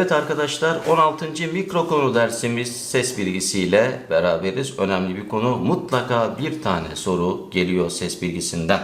Evet arkadaşlar 16. mikro konu dersimiz ses bilgisiyle beraberiz. Önemli bir konu. Mutlaka bir tane soru geliyor ses bilgisinden.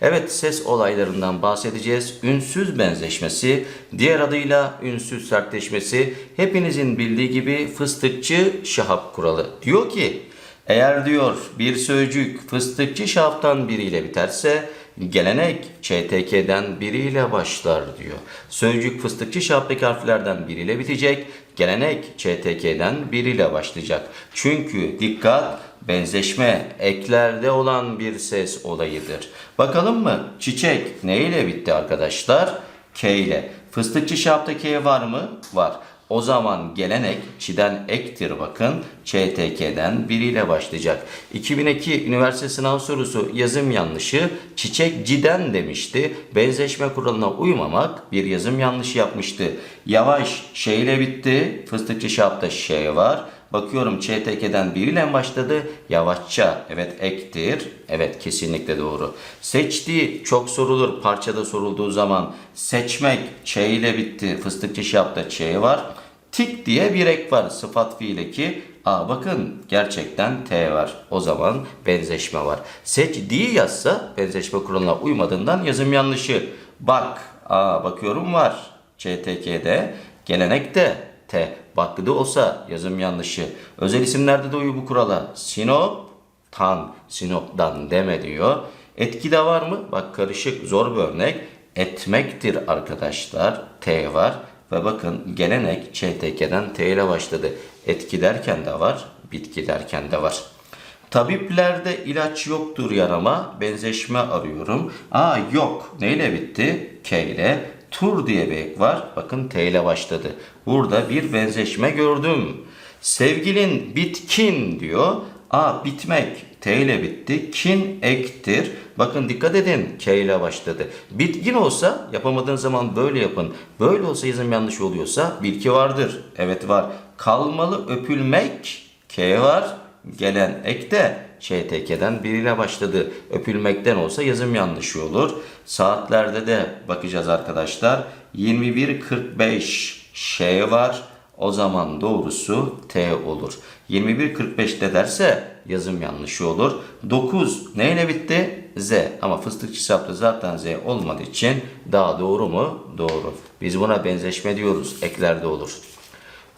Evet ses olaylarından bahsedeceğiz. Ünsüz benzeşmesi, diğer adıyla ünsüz sertleşmesi hepinizin bildiği gibi fıstıkçı şahap kuralı. Diyor ki eğer diyor bir sözcük fıstıkçı şahaptan biriyle biterse Gelenek ÇTK'den biriyle başlar diyor. Sözcük fıstıkçı şaptaki harflerden biriyle bitecek. Gelenek ÇTK'den biriyle başlayacak. Çünkü dikkat benzeşme eklerde olan bir ses olayıdır. Bakalım mı? Çiçek neyle bitti arkadaşlar? K ile. Fıstıkçı şapta K var mı? Var. O zaman gelenek çiden ektir bakın. ÇTK'den biriyle başlayacak. 2002 üniversite sınav sorusu yazım yanlışı çiçek ciden demişti. Benzeşme kuralına uymamak bir yazım yanlışı yapmıştı. Yavaş şeyle bitti. Fıstıkçı şapta şey var. Bakıyorum ÇTK'den biriyle başladı. Yavaşça. Evet ektir. Evet kesinlikle doğru. Seçtiği çok sorulur. Parçada sorulduğu zaman seçmek Ç ile bitti. Fıstıkçı şapta Ç var. Tik diye bir ek var. Sıfat fiili ki. Aa bakın gerçekten T var. O zaman benzeşme var. Seçtiği yazsa benzeşme kuralına uymadığından yazım yanlışı. Bak. Aa bakıyorum var. ÇTK'de. Gelenekte T. Baklı'da olsa yazım yanlışı. Özel isimlerde de uyu bu kurala. Sinop, tan, Sinop'tan deme diyor. Etki de var mı? Bak karışık zor bir örnek. Etmektir arkadaşlar. T var. Ve bakın gelenek ÇTK'den T ile başladı. Etki derken de var. Bitki derken de var. Tabiplerde ilaç yoktur yarama. Benzeşme arıyorum. Aa yok. Neyle bitti? K ile. Tur diye bir ek var. Bakın T ile başladı. Burada bir benzeşme gördüm. Sevgilin bitkin diyor. Aa bitmek T ile bitti. Kin ektir. Bakın dikkat edin K ile başladı. Bitkin olsa yapamadığın zaman böyle yapın. Böyle olsa yazım yanlış oluyorsa bilki vardır. Evet var. Kalmalı öpülmek K var. Gelen ek de ŞTK'den biriyle başladı. Öpülmekten olsa yazım yanlışı olur. Saatlerde de bakacağız arkadaşlar. 21.45 Ş var. O zaman doğrusu T olur. 21.45'te derse yazım yanlışı olur. 9 neyle bitti? Z. Ama fıstıkçı sapta zaten Z olmadığı için daha doğru mu? Doğru. Biz buna benzeşme diyoruz. Eklerde olur.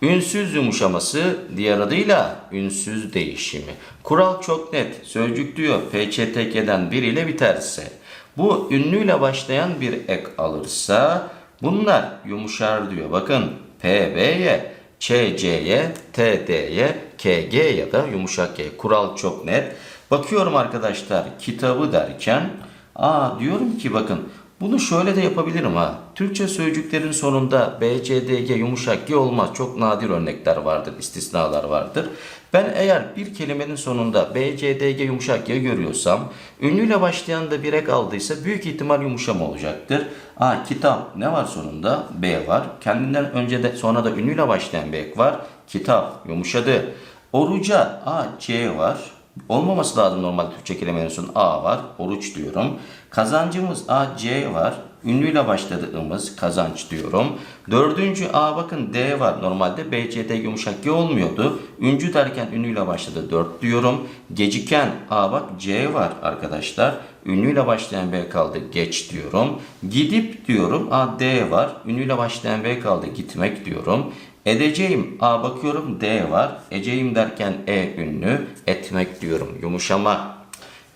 Ünsüz yumuşaması diğer adıyla ünsüz değişimi. Kural çok net. Sözcük diyor PÇTK'den biriyle biterse. Bu ünlüyle başlayan bir ek alırsa bunlar yumuşar diyor. Bakın PB'ye, ÇC'ye, TD'ye, KG ya da yumuşak G. Kural çok net. Bakıyorum arkadaşlar kitabı derken aa diyorum ki bakın bunu şöyle de yapabilirim ha. Türkçe sözcüklerin sonunda B, C, D, G yumuşak G olmaz. Çok nadir örnekler vardır, istisnalar vardır. Ben eğer bir kelimenin sonunda B, C, D, G yumuşak G görüyorsam, ünlüyle başlayan da bir ek aldıysa büyük ihtimal yumuşama olacaktır. Aa kitap ne var sonunda? B var. Kendinden önce de sonra da ünlüyle başlayan bir ek var. Kitap yumuşadı. Oruca A, C var. Olmaması lazım normal Türkçe kelimenin sonu A var. Oruç diyorum. Kazancımız A, C var. Ünlüyle başladığımız kazanç diyorum. Dördüncü A bakın D var. Normalde B, C, D yumuşak G olmuyordu. Üncü derken ünlüyle başladı 4 diyorum. Geciken A bak C var arkadaşlar. Ünlüyle başlayan B kaldı geç diyorum. Gidip diyorum A, D var. Ünlüyle başlayan B kaldı gitmek diyorum. Edeceğim. A bakıyorum D var. Eceğim derken E ünlü. Etmek diyorum. Yumuşama.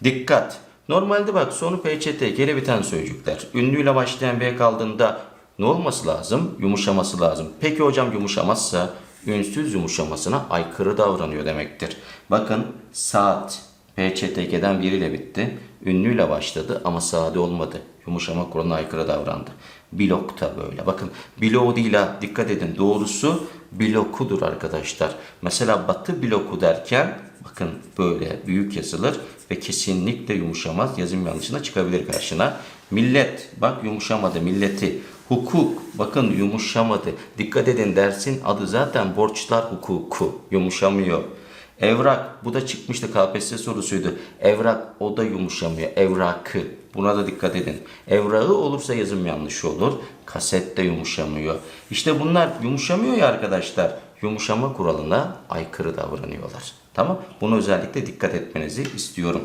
Dikkat. Normalde bak sonu PÇT geri biten sözcükler. Ünlüyle başlayan B kaldığında ne olması lazım? Yumuşaması lazım. Peki hocam yumuşamazsa ünsüz yumuşamasına aykırı davranıyor demektir. Bakın saat PÇTK'den biriyle bitti. Ünlüyle başladı ama sade olmadı. Yumuşama kuralına aykırı davrandı. Blok da böyle. Bakın bloğu değil ha. Dikkat edin. Doğrusu blokudur arkadaşlar. Mesela batı bloku derken bakın böyle büyük yazılır ve kesinlikle yumuşamaz. Yazım yanlışına çıkabilir karşına. Millet bak yumuşamadı milleti. Hukuk bakın yumuşamadı. Dikkat edin dersin adı zaten borçlar hukuku yumuşamıyor. Evrak bu da çıkmıştı KPSS sorusuydu. Evrak o da yumuşamıyor. Evrakı buna da dikkat edin. Evrağı olursa yazım yanlış olur. Kaset de yumuşamıyor. İşte bunlar yumuşamıyor ya arkadaşlar. Yumuşama kuralına aykırı davranıyorlar. Tamam? Bunu özellikle dikkat etmenizi istiyorum.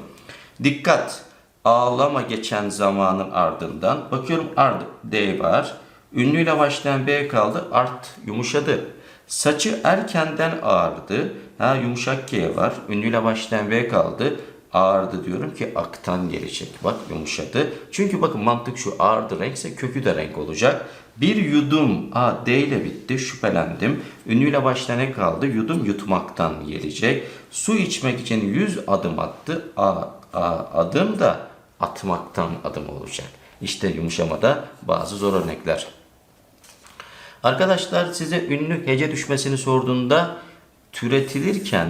Dikkat! Ağlama geçen zamanın ardından. Bakıyorum ard D var. Ünlüyle başlayan B kaldı. Art yumuşadı. Saçı erkenden ağardı. Ha yumuşak G var. Ünlüyle başlayan B kaldı. Ağardı diyorum ki aktan gelecek. Bak yumuşadı. Çünkü bakın mantık şu ağırdı renkse kökü de renk olacak. Bir yudum A D ile bitti şüphelendim. Ünlüyle başlayan ne kaldı? Yudum yutmaktan gelecek. Su içmek için 100 adım attı. A, A adım da atmaktan adım olacak. İşte yumuşamada bazı zor örnekler. Arkadaşlar size ünlü hece düşmesini sorduğunda türetilirken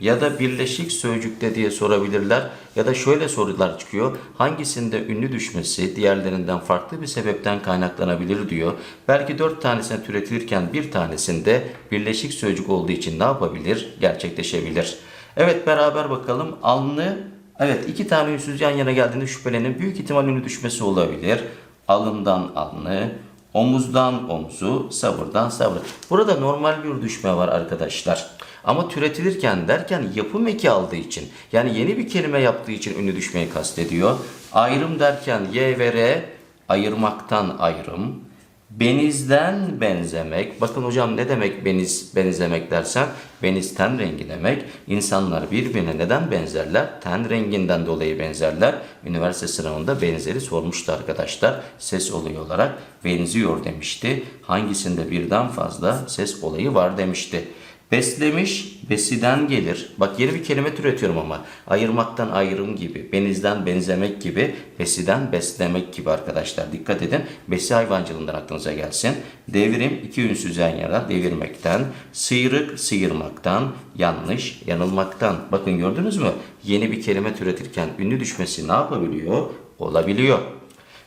ya da birleşik sözcükte diye sorabilirler ya da şöyle sorular çıkıyor. Hangisinde ünlü düşmesi diğerlerinden farklı bir sebepten kaynaklanabilir diyor. Belki dört tanesine türetilirken bir tanesinde birleşik sözcük olduğu için ne yapabilir? Gerçekleşebilir. Evet beraber bakalım. Alnı Evet iki tane ünsüz yan yana geldiğinde şüphelenin büyük ihtimal ünlü düşmesi olabilir. Alından alnı, omuzdan omuzu, sabırdan sabır. Burada normal bir düşme var arkadaşlar. Ama türetilirken derken yapım eki aldığı için yani yeni bir kelime yaptığı için ünlü düşmeyi kastediyor. Ayrım derken y ve r ayırmaktan ayrım. Benizden benzemek. Bakın hocam ne demek beniz benzemek dersen beniz ten rengi demek. İnsanlar birbirine neden benzerler? Ten renginden dolayı benzerler. Üniversite sınavında benzeri sormuştu arkadaşlar. Ses olayı olarak benziyor demişti. Hangisinde birden fazla ses olayı var demişti. Beslemiş, besiden gelir. Bak yeni bir kelime türetiyorum ama. Ayırmaktan ayrım gibi, benizden benzemek gibi, besiden beslemek gibi arkadaşlar. Dikkat edin. Besi hayvancılığından aklınıza gelsin. Devrim, iki ünsüz yan yana, devirmekten. Sıyrık, sıyırmaktan. Yanlış, yanılmaktan. Bakın gördünüz mü? Yeni bir kelime türetirken ünlü düşmesi ne yapabiliyor? Olabiliyor.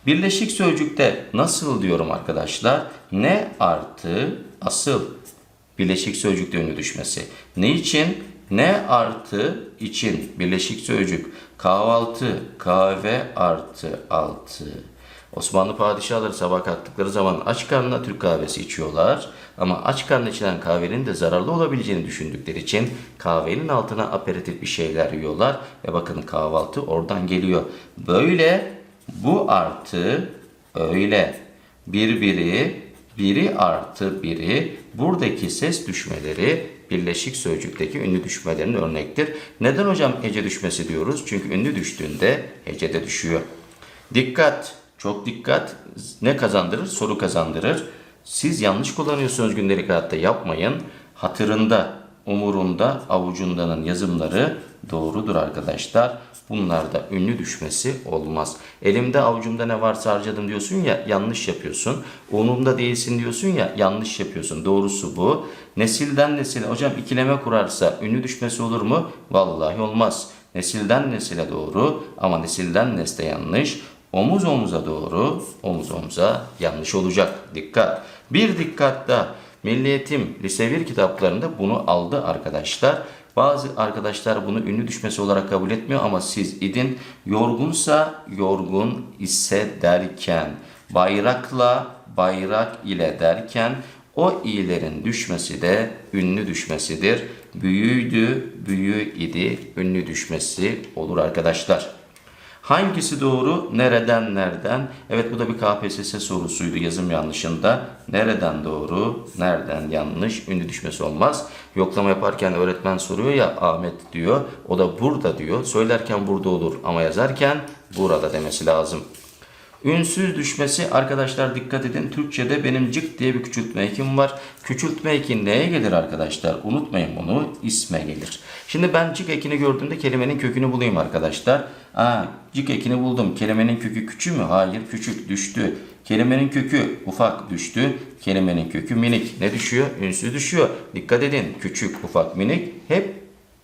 Birleşik sözcükte nasıl diyorum arkadaşlar? Ne artı asıl. Birleşik sözcükte ünlü düşmesi. Ne için? Ne artı için. Birleşik sözcük. Kahvaltı. Kahve artı altı. Osmanlı padişahları sabah kalktıkları zaman aç karnına Türk kahvesi içiyorlar. Ama aç karnına içilen kahvenin de zararlı olabileceğini düşündükleri için kahvenin altına aperatif bir şeyler yiyorlar. Ve bakın kahvaltı oradan geliyor. Böyle bu artı öyle birbiri biri artı biri buradaki ses düşmeleri birleşik sözcükteki ünlü düşmelerin örnektir. Neden hocam hece düşmesi diyoruz? Çünkü ünlü düştüğünde hece de düşüyor. Dikkat, çok dikkat ne kazandırır? Soru kazandırır. Siz yanlış kullanıyorsunuz gündelik hayatta yapmayın. Hatırında, umurunda, avucundanın yazımları doğrudur arkadaşlar. Bunlarda ünlü düşmesi olmaz. Elimde avucumda ne varsa harcadım diyorsun ya yanlış yapıyorsun. Umurumda değilsin diyorsun ya yanlış yapıyorsun. Doğrusu bu. Nesilden nesile hocam ikileme kurarsa ünlü düşmesi olur mu? Vallahi olmaz. Nesilden nesile doğru ama nesilden nesle yanlış. Omuz omuza doğru, omuz omuza yanlış olacak. Dikkat. Bir dikkat daha. Milli Eğitim Lise 1 kitaplarında bunu aldı arkadaşlar. Bazı arkadaşlar bunu ünlü düşmesi olarak kabul etmiyor ama siz idin yorgunsa yorgun ise derken bayrakla bayrak ile derken o i'lerin düşmesi de ünlü düşmesidir. Büyüydü, büyü idi, ünlü düşmesi olur arkadaşlar. Hangisi doğru? Nereden nereden? Evet bu da bir KPSS sorusuydu yazım yanlışında. Nereden doğru? Nereden yanlış? Ünlü düşmesi olmaz. Yoklama yaparken öğretmen soruyor ya Ahmet diyor. O da burada diyor. Söylerken burada olur ama yazarken burada demesi lazım. Ünsüz düşmesi arkadaşlar dikkat edin. Türkçe'de benim cık diye bir küçültme ekim var. Küçültme eki neye gelir arkadaşlar? Unutmayın bunu. isme gelir. Şimdi ben cık ekini gördüğümde kelimenin kökünü bulayım arkadaşlar. Aa, cık ekini buldum. Kelimenin kökü küçük mü? Hayır küçük düştü. Kelimenin kökü ufak düştü. Kelimenin kökü minik. Ne düşüyor? Ünsüz düşüyor. Dikkat edin. Küçük, ufak, minik hep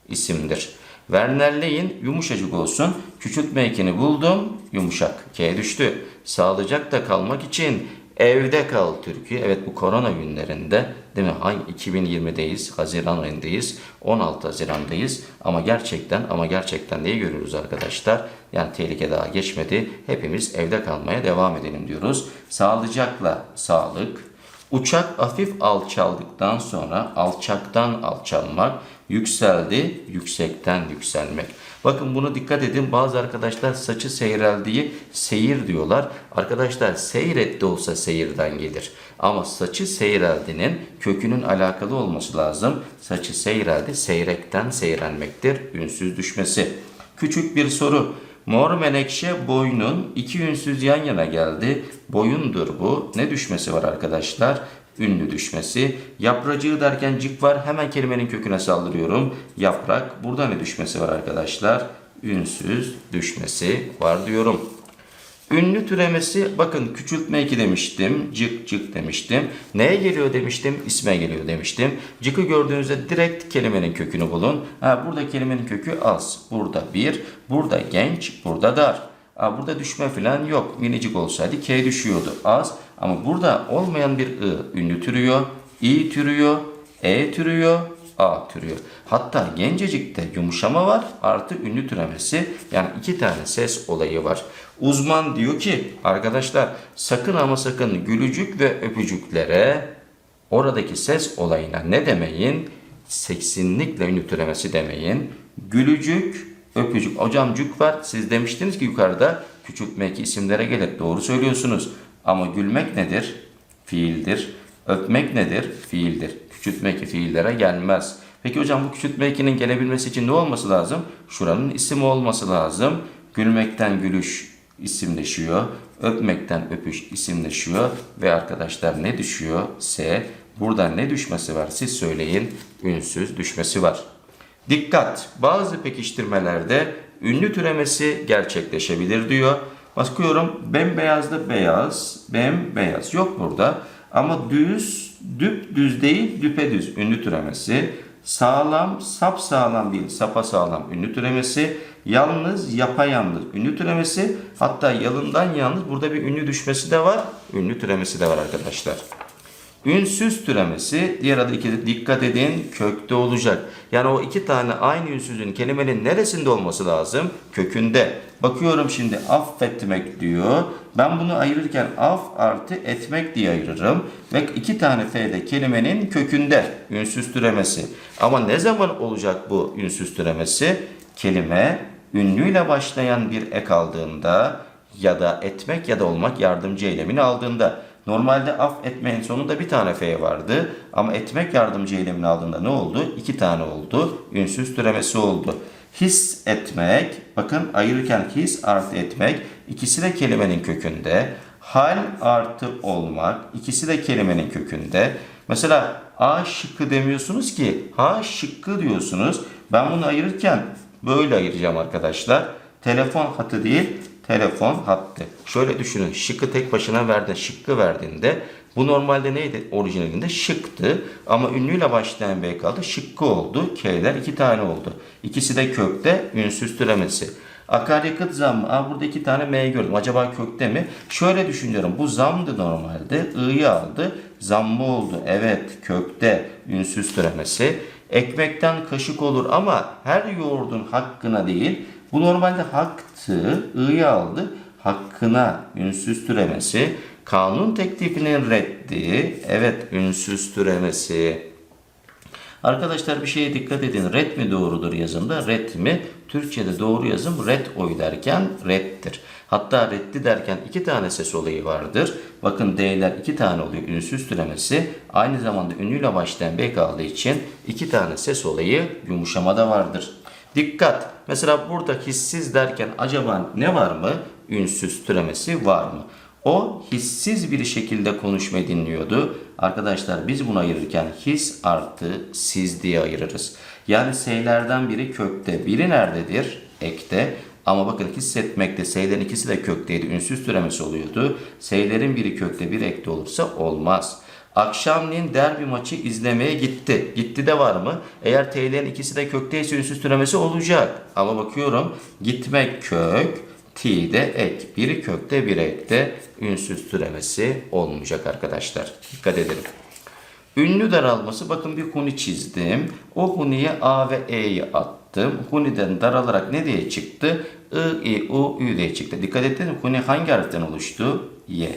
isimdir. Wernerleyin yumuşacık olsun. Küçültme ekini buldum. Yumuşak. K düştü. Sağlıcakla kalmak için Evde kal Türkiye. Evet bu korona günlerinde değil mi? Hangi 2020'deyiz, Haziran ayındayız, 16 Haziran'dayız. Ama gerçekten ama gerçekten neyi görüyoruz arkadaşlar? Yani tehlike daha geçmedi. Hepimiz evde kalmaya devam edelim diyoruz. Sağlıcakla sağlık. Uçak hafif alçaldıktan sonra alçaktan alçalmak, yükseldi, yüksekten yükselmek. Bakın bunu dikkat edin. Bazı arkadaşlar saçı seyreldiği seyir diyorlar. Arkadaşlar seyretti olsa seyirden gelir. Ama saçı seyreldiğinin kökünün alakalı olması lazım. Saçı seyreldi, seyrekten seyrelmektir. Ünsüz düşmesi. Küçük bir soru. Mor menekşe boynun iki ünsüz yan yana geldi. Boyundur bu. Ne düşmesi var arkadaşlar? Ünlü düşmesi. Yapracığı derken cık var. Hemen kelimenin köküne saldırıyorum. Yaprak. Burada ne düşmesi var arkadaşlar? Ünsüz düşmesi var diyorum. Ünlü türemesi bakın küçültme eki demiştim. Cık cık demiştim. Neye geliyor demiştim? İsme geliyor demiştim. Cıkı gördüğünüzde direkt kelimenin kökünü bulun. Ha, burada kelimenin kökü az. Burada bir. Burada genç. Burada dar. Ha, burada düşme falan yok. Minicik olsaydı K düşüyordu. Az. Ama burada olmayan bir I ünlü türüyor. İ türüyor. E türüyor. A türüyor. Hatta gencecikte yumuşama var artı ünlü türemesi yani iki tane ses olayı var. Uzman diyor ki arkadaşlar sakın ama sakın gülücük ve öpücüklere oradaki ses olayına ne demeyin? Seksinlikle ünlü türemesi demeyin. Gülücük, öpücük. Hocam cük var. Siz demiştiniz ki yukarıda küçültme eki isimlere gelir. Doğru söylüyorsunuz. Ama gülmek nedir? Fiildir. Öpmek nedir? Fiildir. Küçültme eki fiillere gelmez. Peki hocam bu küçültme ekinin gelebilmesi için ne olması lazım? Şuranın ismi olması lazım. Gülmekten gülüş isimleşiyor. Öpmekten öpüş isimleşiyor. Ve arkadaşlar ne düşüyor? S. Burada ne düşmesi var? Siz söyleyin. Ünsüz düşmesi var. Dikkat! Bazı pekiştirmelerde ünlü türemesi gerçekleşebilir diyor. Bakıyorum bembeyazda beyaz, bembeyaz yok burada. Ama düz, düp düz değil, düpedüz ünlü türemesi. Sağlam, sap sağlam değil, sapa sağlam ünlü türemesi. Yalnız, yapayalnız ünlü türemesi. Hatta yalından yalnız burada bir ünlü düşmesi de var. Ünlü türemesi de var arkadaşlar. Ünsüz türemesi, diğer adı iki, dikkat edin kökte olacak. Yani o iki tane aynı ünsüzün kelimenin neresinde olması lazım? Kökünde. Bakıyorum şimdi affetmek diyor. Ben bunu ayırırken af artı etmek diye ayırırım. Ve iki tane f de kelimenin kökünde ünsüz türemesi. Ama ne zaman olacak bu ünsüz türemesi? Kelime ünlüyle başlayan bir ek aldığında ya da etmek ya da olmak yardımcı eylemini aldığında. Normalde af etmenin sonunda bir tane F vardı. Ama etmek yardımcı eylemini aldığında ne oldu? İki tane oldu. Ünsüz türemesi oldu. His etmek, bakın ayırırken his artı etmek, ikisi de kelimenin kökünde. Hal artı olmak, ikisi de kelimenin kökünde. Mesela A şıkkı demiyorsunuz ki, H şıkkı diyorsunuz. Ben bunu ayırırken böyle ayıracağım arkadaşlar. Telefon hatı değil, telefon hattı. Şöyle düşünün. Şıkkı tek başına verdi. Şıkkı verdiğinde bu normalde neydi? Orijinalinde şıktı. Ama ünlüyle başlayan B kaldı. Şıkkı oldu. K'ler iki tane oldu. İkisi de kökte ünsüz türemesi. Akaryakıt zammı. Aa, burada iki tane M gördüm. Acaba kökte mi? Şöyle düşünüyorum. Bu zamdı normalde. I'yı aldı. Zammı oldu. Evet kökte ünsüz türemesi. Ekmekten kaşık olur ama her yoğurdun hakkına değil. Bu normalde haktı. I'yı aldı. Hakkına ünsüz türemesi. Kanun teklifinin reddi. Evet ünsüz türemesi. Arkadaşlar bir şeye dikkat edin. Red mi doğrudur yazımda? Red mi? Türkçe'de doğru yazım red oy derken reddir. Hatta reddi derken iki tane ses olayı vardır. Bakın D'ler iki tane oluyor ünsüz türemesi. Aynı zamanda ünlüyle başlayan B kaldığı için iki tane ses olayı yumuşamada vardır. Dikkat! Mesela burada hissiz derken acaba ne var mı? Ünsüz türemesi var mı? O hissiz bir şekilde konuşmayı dinliyordu. Arkadaşlar biz bunu ayırırken his artı siz diye ayırırız. Yani seylerden biri kökte, biri nerededir? Ekte. Ama bakın hissetmekte seylerin ikisi de kökteydi. Ünsüz türemesi oluyordu. Seylerin biri kökte, biri ekte olursa olmaz. Akşamleyin derbi maçı izlemeye gitti. Gitti de var mı? Eğer T'lerin ikisi de kökteyse ünsüz türemesi olacak. Ama bakıyorum gitmek kök, T'de ek. Biri kökte biri ekte. Ünsüz türemesi olmayacak arkadaşlar. Dikkat edelim. Ünlü daralması bakın bir huni çizdim. O huniye A ve E'yi attım. Huniden daralarak ne diye çıktı? I, I, U, Ü diye çıktı. Dikkat ettiniz mi? Huni hangi harften oluştu? Y.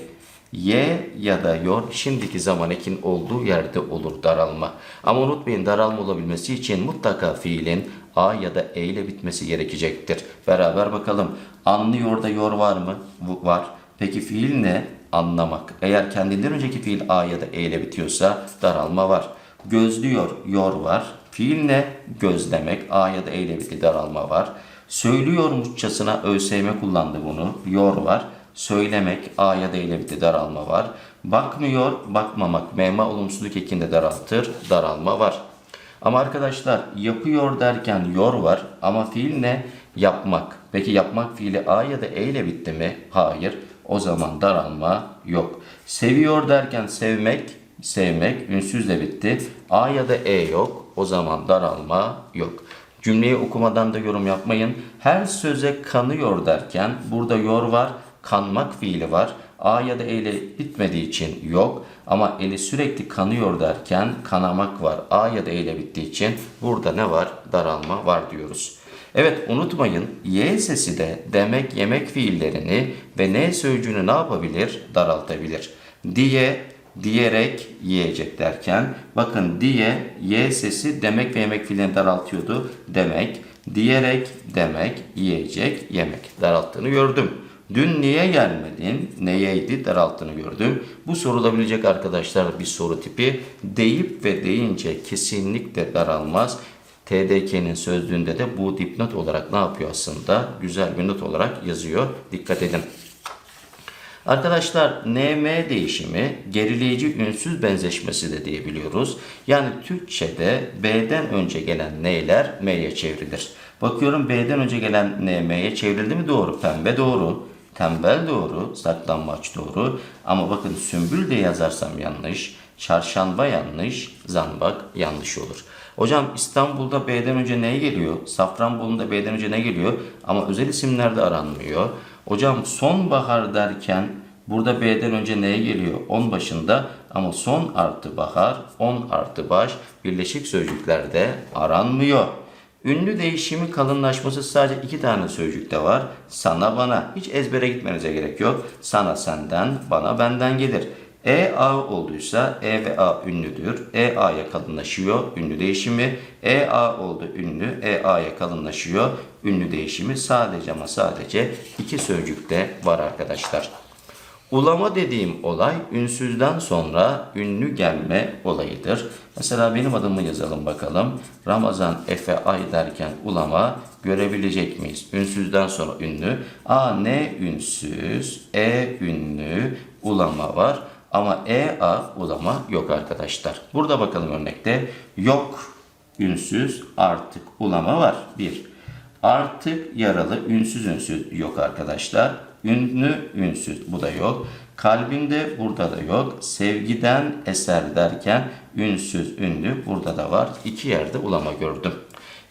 Y ya da yor şimdiki zaman ekin olduğu yerde olur daralma. Ama unutmayın daralma olabilmesi için mutlaka fiilin A ya da E ile bitmesi gerekecektir. Beraber bakalım. Anlıyor da yor var mı? Var. Peki fiil ne? Anlamak. Eğer kendinden önceki fiil A ya da E ile bitiyorsa daralma var. Gözlüyor, yor var. Fiil ne? Gözlemek. A ya da E ile bitti daralma var. Söylüyormuşçasına ÖSYM kullandı bunu. Yor var. Söylemek A ya da E bitti daralma var. Bakmıyor, bakmamak. Mema olumsuzluk ekinde daraltır. Daralma var. Ama arkadaşlar yapıyor derken yor var ama fiil ne? Yapmak. Peki yapmak fiili A ya da E ile bitti mi? Hayır. O zaman daralma yok. Seviyor derken sevmek, sevmek ünsüzle bitti. A ya da E yok. O zaman daralma yok. Cümleyi okumadan da yorum yapmayın. Her söze kanıyor derken burada yor var, kanmak fiili var. A ya da E ile bitmediği için yok. Ama eli sürekli kanıyor derken kanamak var. A ya da E ile bittiği için burada ne var? Daralma var diyoruz. Evet unutmayın Y sesi de demek yemek fiillerini ve ne sözcüğünü ne yapabilir? Daraltabilir. Diye, diyerek yiyecek derken bakın diye Y sesi demek ve yemek fiillerini daraltıyordu. Demek, diyerek demek, yiyecek, yemek daralttığını gördüm. Dün niye gelmedin? Neyeydi? Daralttığını gördüm. Bu sorulabilecek arkadaşlar bir soru tipi. Deyip ve deyince kesinlikle daralmaz. TDK'nin sözlüğünde de bu dipnot olarak ne yapıyor aslında? Güzel bir not olarak yazıyor. Dikkat edin. Arkadaşlar NM değişimi gerileyici ünsüz benzeşmesi de diyebiliyoruz. Yani Türkçe'de B'den önce gelen N'ler M'ye çevrilir. Bakıyorum B'den önce gelen N M'ye çevrildi mi? Doğru. Pembe doğru. Tembel doğru. Saklanmaç doğru. Ama bakın sümbül de yazarsam yanlış. Çarşamba yanlış. Zambak yanlış olur. Hocam İstanbul'da B'den önce ne geliyor? Safranbolu'nda B'den önce ne geliyor? Ama özel isimlerde aranmıyor. Hocam sonbahar derken burada B'den önce neye geliyor? 10 başında ama son artı bahar, 10 artı baş birleşik sözcüklerde aranmıyor. Ünlü değişimi kalınlaşması sadece iki tane sözcükte var. Sana bana. Hiç ezbere gitmenize gerek yok. Sana senden, bana benden gelir. E A olduysa E ve A ünlüdür. E A'ya kalınlaşıyor ünlü değişimi. E A oldu ünlü. E A'ya kalınlaşıyor ünlü değişimi. Sadece ama sadece iki sözcükte var arkadaşlar. Ulama dediğim olay ünsüzden sonra ünlü gelme olayıdır. Mesela benim adımı yazalım bakalım. Ramazan Efe Ay derken ulama görebilecek miyiz? Ünsüzden sonra ünlü. A ne ünsüz, E ünlü, ulama var. Ama E A ulama yok arkadaşlar. Burada bakalım örnekte. Yok ünsüz artık ulama var. Bir. Artık yaralı ünsüz ünsüz yok arkadaşlar. Ünlü ünsüz bu da yok. Kalbimde burada da yok. Sevgiden eser derken ünsüz ünlü burada da var. İki yerde ulama gördüm.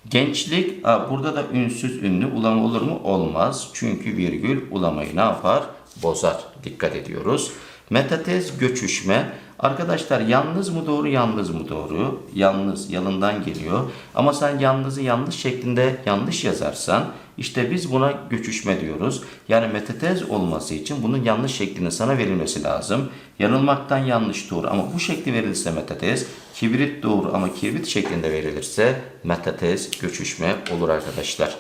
Gençlik burada da ünsüz ünlü ulama olur mu? Olmaz. Çünkü virgül ulamayı ne yapar? Bozar. Dikkat ediyoruz. Metatez göçüşme. Arkadaşlar yalnız mı doğru yalnız mı doğru? Yalnız yalından geliyor. Ama sen yalnızı yanlış şeklinde yanlış yazarsan işte biz buna göçüşme diyoruz. Yani metatez olması için bunun yanlış şeklinin sana verilmesi lazım. Yanılmaktan yanlış doğru ama bu şekli verilirse metatez, kibrit doğru ama kibrit şeklinde verilirse metatez göçüşme olur arkadaşlar.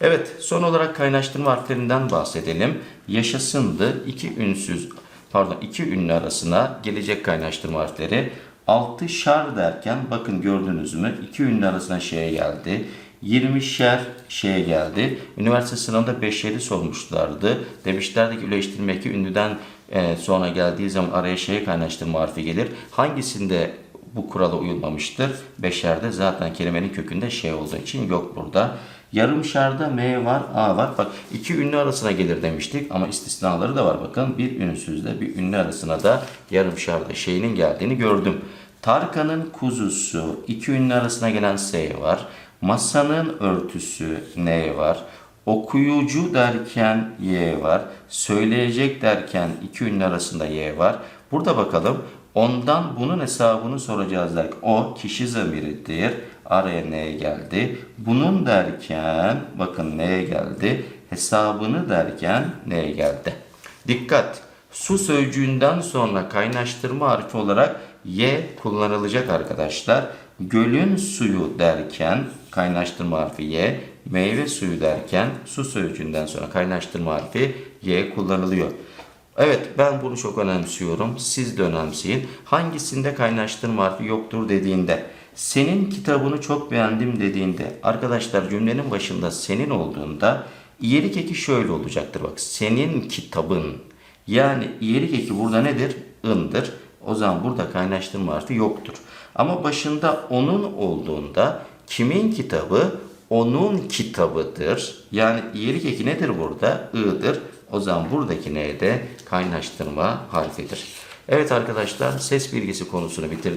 Evet, son olarak kaynaştırma harflerinden bahsedelim. Yaşasındı iki ünsüz, pardon iki ünlü arasına gelecek kaynaştırma harfleri. Altı şar derken bakın gördünüz mü? İki ünlü arasına şeye geldi. 20'şer şeye geldi. Üniversite sınavında 5 yeri sormuşlardı. Demişlerdi ki üleştirme eki ünlüden e, sonra geldiği zaman araya şeye kaynaştırma harfi gelir. Hangisinde bu kurala uyulmamıştır. Beşerde zaten kelimenin kökünde şey olduğu için yok burada. Yarım şarda M var, A var. Bak iki ünlü arasına gelir demiştik ama istisnaları da var. Bakın bir ünsüzle bir ünlü arasına da yarım şarda şeyinin geldiğini gördüm. Tarkan'ın kuzusu, iki ünlü arasına gelen S var. Masanın örtüsü N var. Okuyucu derken Y var. Söyleyecek derken iki ünlü arasında Y var. Burada bakalım. Ondan bunun hesabını soracağız derken o kişi zamiridir. Araya neye geldi? Bunun derken bakın neye geldi? Hesabını derken neye geldi? Dikkat! Su sözcüğünden sonra kaynaştırma harfi olarak Y kullanılacak arkadaşlar. Gölün suyu derken kaynaştırma harfi Y, meyve suyu derken su sözcüğünden sonra kaynaştırma harfi Y kullanılıyor. Evet ben bunu çok önemsiyorum. Siz de önemseyin. Hangisinde kaynaştırma harfi yoktur dediğinde, senin kitabını çok beğendim dediğinde, arkadaşlar cümlenin başında senin olduğunda iyilik eki şöyle olacaktır. Bak senin kitabın. Yani iyilik eki burada nedir? In'dır. O zaman burada kaynaştırma harfi yoktur. Ama başında onun olduğunda kimin kitabı? Onun kitabıdır. Yani iyilik eki nedir burada? I'dır. O zaman buradaki ne de kaynaştırma harfidir. Evet arkadaşlar ses bilgisi konusunu bitirdik.